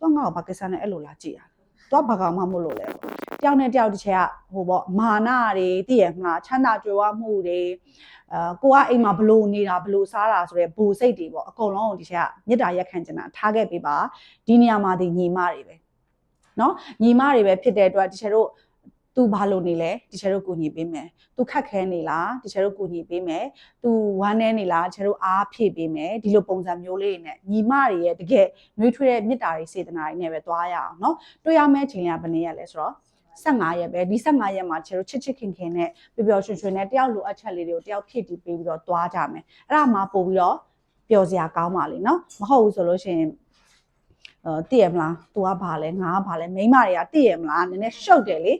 တော့ငါ့ကိုဘာကိစ္စနဲ့အဲ့လိုလာကြည့်ရတော့ဘာကောင်မှမလို့လဲပေါ့တယောက်နဲ့တယောက်တစ်ချက်ကဟိုပေါ့မာနတွေတည်ရမလားချမ်းသာကြွယ်ဝမှုတွေအာကိုကအိမ်မှာဘလို့နေတာဘလို့စားတာဆိုရဲဘူစိတ်တွေပေါ့အကုန်လုံးကိုဒီချက်ကမေတ္တာရက်ခံချင်တာထားခဲ့ပေးပါဒီနေရာမှာဒီညီမတွေပဲเนาะညီမတွေပဲဖြစ်တဲ့အတွက်ဒီချက်တို့ သူဘာလို့နေလဲဒီချက်တို့ကူညီပေးမယ်သူခက်ခဲနေလားဒီချက်တို့ကူညီပေးမယ်သူဝမ်းနေနေလားဒီချက်တို့အားဖြည့်ပေးမယ်ဒီလိုပုံစံမျိုးလေးတွေနဲ့ညီမတွေရဲ့တကယ်နှွေးထွေးတဲ့မေတ္တာတွေစေတနာတွေနဲ့ပဲသွားရအောင်เนาะတွေ့ရမယ့်ချိန်ကဘယ်နည်းရလဲဆိုတော့ 15ရက်ပဲဒီ15ရက်မှာကျတို့ချစ်ချစ်ခင်ခင်နဲ့ပျော်ပျော်ရွှင်ရွှင်နဲ့တယောက်လိုအပ်ချက်လေးတွေကိုတယောက်ဖြည့်တည်ပေးပြီးတော့သွားကြမယ်အဲ့ဒါမှပို့ပြီးတော့ပျော်စရာကောင်းပါလေနော်မဟုတ်ဘူးဆိုလို့ရှိရင်အဲ တည့်ရမလား तू ကဘာလဲငါကဘာလဲမိန်းမတွေကတည့်ရမလားနည်းနည်းရှုပ်တယ်လေ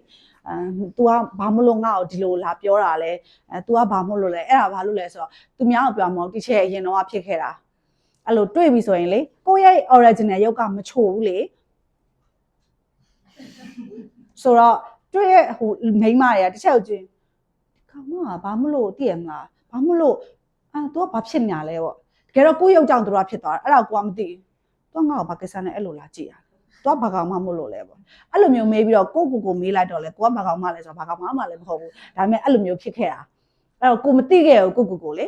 အဲ तू ကဘာမလို့ငါ့ကိုဒီလိုလာပြောတာလဲအဲ तू ကဘာမလို့လဲအဲ့ဒါဘာလို့လဲဆိုတော့ तू များကိုပြောမှာမဟုတ်တိချက်အရင်တော့ဖြစ်ခဲ့တာအဲ့လိုတွေ့ပြီဆိုရင်လေကိုယ့်ရဲ့ original ရုပ်ကမချို့ဘူးလေ ဆိုတော့တွေ့ရဲ့ဟိုမိန်းမတွေကတစ်ချက်ကိုကြည့်ကောင်မကဘာမလို့တည်ရမလားဘာမလို့အာ तू ကဘာဖြစ်ညာလဲပေါ့တကယ်တော့ကိုယ့်ရုပ်ကြောင့်သူကဖြစ်သွားတာအဲ့ဒါကိုကမသိဘူး तू ငါ့ကိုဘာကိစ္စနဲ့အဲ့လိုလာကြည့်ရ तू ကဘာကောင်မှမလို့လဲပေါ့အဲ့လိုမျိုးမေးပြီးတော့ကိုကိုကိုမေးလိုက်တော့လေကိုကဘာကောင်မှလဲဆိုတော့ဘာကောင်မှမလည်းမဟုတ်ဘူးဒါပေမဲ့အဲ့လိုမျိုးဖြစ်ခဲ့တာအဲ့တော့ကိုမသိခဲ့ဘူးကိုကိုကိုလေ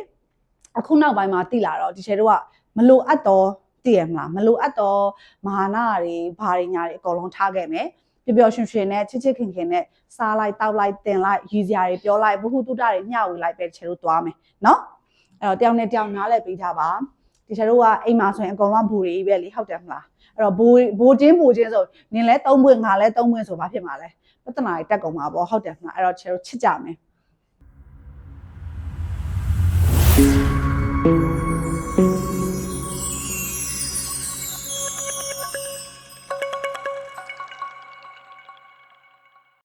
အခုနောက်ပိုင်းမှာသိလာတော့ဒီချေတို့ကမလို့အပ်တော့တည်ရမလားမလို့အပ်တော့မဟာနာတွေဘာတွေညာတွေအကုန်လုံးထားခဲ့မယ် ပျော်ပျော်ရွှင်ရွှင်နဲ့ချစ်ချစ်ခင်ခင်နဲ့စားလိုက်တောက်လိုက်တင်လိုက်ရည်စရာတွေပြောလိုက်ဘ ഹു တုတတွေမျှဝေလိုက်ပဲတချေတို့သွားမယ်နော်အဲ့တော့တယောက်နဲ့တယောက်နားလဲပေးကြပါ ဒီချေတို့ကအိမ်မှာဆိုရင်အကုန်လုံးဘူတွေကြီးပဲလေဟုတ်တယ်မလားအဲ့တော့ဘူဘူချင်းဘူချင်းဆိုနင်လဲသုံးပွင့်ငါလဲသုံးပွင့်ဆိုဘာဖြစ်မှာလဲပြဿနာတွေတက်ကုန်မှာပေါ့ဟုတ်တယ်မလားအဲ့တော့ချေတို့ချစ်ကြမယ်